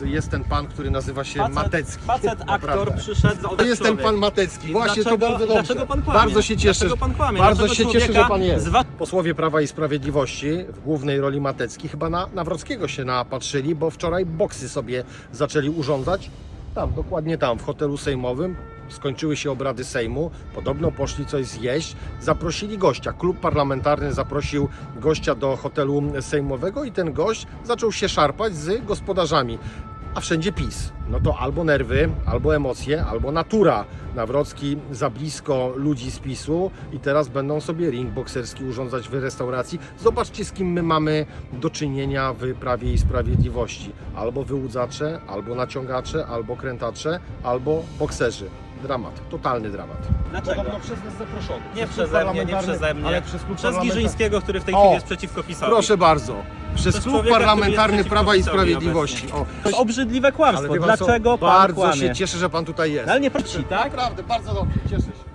Jest ten pan, który nazywa się Facet, Matecki. facet aktor przyszedł za To jest ten pan Matecki. Właśnie to dlaczego, bardzo dobrze. Dlaczego pan kłamie? Bardzo się cieszę. Dlaczego pan kłamie? Bardzo Dlaczego się cieszę, że pan jest. Posłowie Prawa i Sprawiedliwości w głównej roli Matecki chyba na Nawrockiego się napatrzyli, bo wczoraj boksy sobie zaczęli urządzać. Tam, dokładnie tam, w hotelu sejmowym. Skończyły się obrady Sejmu, podobno poszli coś zjeść, zaprosili gościa. Klub parlamentarny zaprosił gościa do hotelu sejmowego i ten gość zaczął się szarpać z gospodarzami. A wszędzie PiS. No to albo nerwy, albo emocje, albo natura. Nawrocki za blisko ludzi z PiSu i teraz będą sobie ring bokserski urządzać w restauracji. Zobaczcie z kim my mamy do czynienia w Prawie i Sprawiedliwości. Albo wyłudzacze, albo naciągacze, albo krętacze, albo bokserzy. Dramat, totalny dramat. Dlaczego? Podobno przez nas zaproszony. Nie klub przeze mnie, nie parlamentarny, przeze mnie. Ale przez klub Przez parlamentarny. Giżyńskiego, który w tej O! chwili jest przeciwko PiSowi. Proszę bardzo. Przez Przez klub człowieka, który parlamentarny jest Prawa i przeciwko Sprawiedliwości. O, To jest obrzydliwe kłamstwo. wie pan co? Dlaczego pan Bardzo kłamie? się cieszę, że pan tutaj jest. No ale nie prosi, tak? Naprawdę, bardzo dobrze, cieszę się.